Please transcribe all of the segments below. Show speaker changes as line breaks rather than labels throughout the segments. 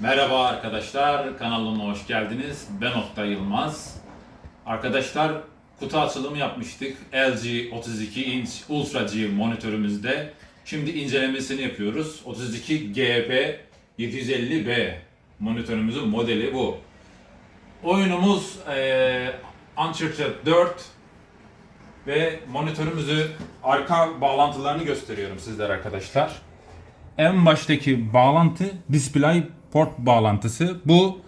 Merhaba arkadaşlar, kanalıma hoş geldiniz. Ben Oktay Yılmaz. Arkadaşlar kutu açılımı yapmıştık LG 32 inç Ultra G monitörümüzde. Şimdi incelemesini yapıyoruz. 32 GP 750B monitörümüzün modeli bu. Oyunumuz eee Uncharted 4 ve monitörümüzü arka bağlantılarını gösteriyorum sizlere arkadaşlar. En baştaki bağlantı display port bağlantısı. Bu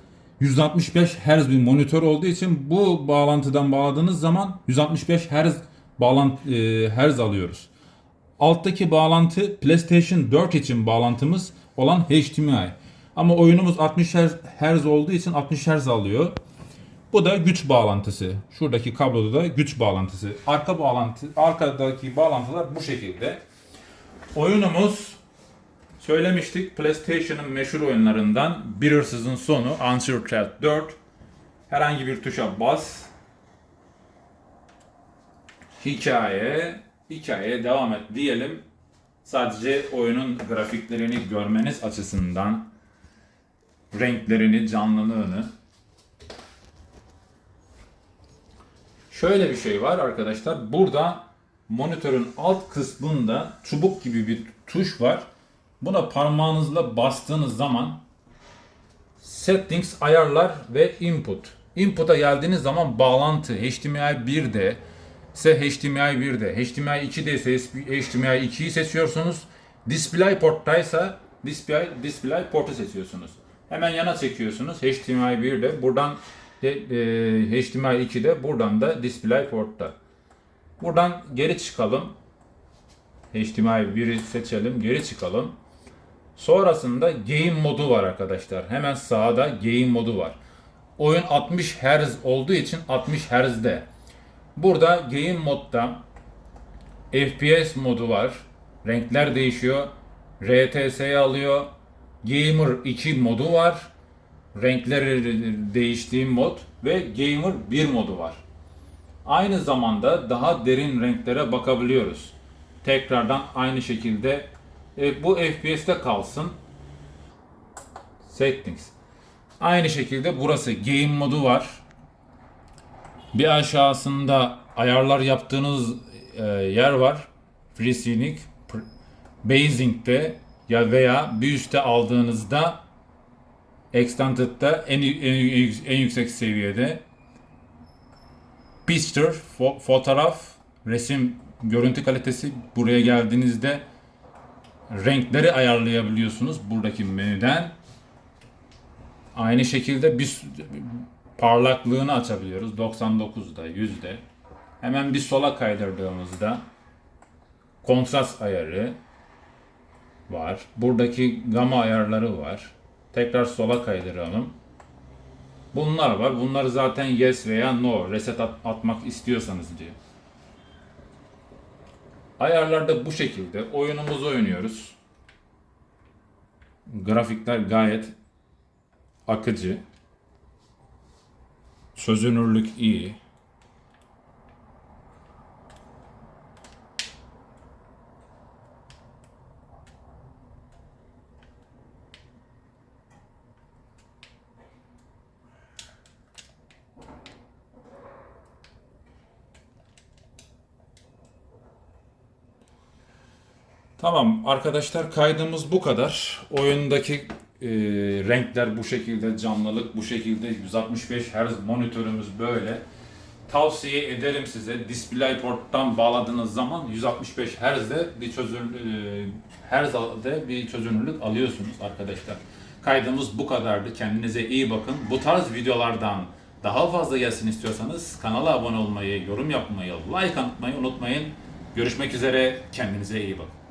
165 Hz bir monitör olduğu için bu bağlantıdan bağladığınız zaman 165 Hz bağlantı e, Hz alıyoruz. Alttaki bağlantı PlayStation 4 için bağlantımız olan HDMI. Ama oyunumuz 60 Hz olduğu için 60 Hz alıyor. Bu da güç bağlantısı. Şuradaki kabloda da güç bağlantısı. Arka bağlantı, arkadaki bağlantılar bu şekilde. Oyunumuz söylemiştik PlayStation'ın meşhur oyunlarından Bir Hırsızın Sonu Uncharted 4. Herhangi bir tuşa bas. Hikaye, hikayeye devam et diyelim. Sadece oyunun grafiklerini görmeniz açısından renklerini, canlılığını Şöyle bir şey var arkadaşlar. Burada monitörün alt kısmında çubuk gibi bir tuş var. Buna parmağınızla bastığınız zaman settings, ayarlar ve input. Input'a geldiğiniz zaman bağlantı HDMI 1'de ise HDMI 1'de, HDMI 2'de ise HDMI 2'yi seçiyorsunuz. Display porttaysa display, display portu seçiyorsunuz. Hemen yana çekiyorsunuz HDMI 1'de. Buradan e, e, HDMI 2'de, buradan da display portta. Buradan geri çıkalım. HDMI 1'i seçelim, geri çıkalım. Sonrasında game modu var arkadaşlar. Hemen sağda game modu var. Oyun 60 Hz olduğu için 60 Hz'de. Burada game modda FPS modu var. Renkler değişiyor. RTS'yi alıyor. Gamer 2 modu var. Renkleri değiştiği mod ve Gamer 1 modu var. Aynı zamanda daha derin renklere bakabiliyoruz. Tekrardan aynı şekilde e, bu FPS'te kalsın. Settings. Aynı şekilde burası Game modu var. Bir aşağısında ayarlar yaptığınız e, yer var. FreeSync, Basic'te ya veya bir üstte aldığınızda Extended'da en, en, en yüksek seviyede Picture, fo- fotoğraf, resim, görüntü kalitesi buraya geldiğinizde renkleri ayarlayabiliyorsunuz buradaki menüden. Aynı şekilde bir parlaklığını açabiliyoruz 99'da, 100'de. Hemen bir sola kaydırdığımızda kontrast ayarı var. Buradaki gama ayarları var. Tekrar sola kaydıralım. Bunlar var. Bunları zaten yes veya no reset at- atmak istiyorsanız diyor. Ayarlarda bu şekilde oyunumuzu oynuyoruz. Grafikler gayet akıcı. Çözünürlük iyi. Tamam arkadaşlar kaydımız bu kadar. Oyundaki e, renkler bu şekilde, canlılık bu şekilde, 165 Hz monitörümüz böyle. Tavsiye ederim size DisplayPort'tan bağladığınız zaman 165 Hz'de bir çözünür e, Hz'de bir çözünürlük alıyorsunuz arkadaşlar. Kaydımız bu kadardı. Kendinize iyi bakın. Bu tarz videolardan daha fazla gelsin istiyorsanız kanala abone olmayı, yorum yapmayı, like atmayı unutmayın. Görüşmek üzere. Kendinize iyi bakın.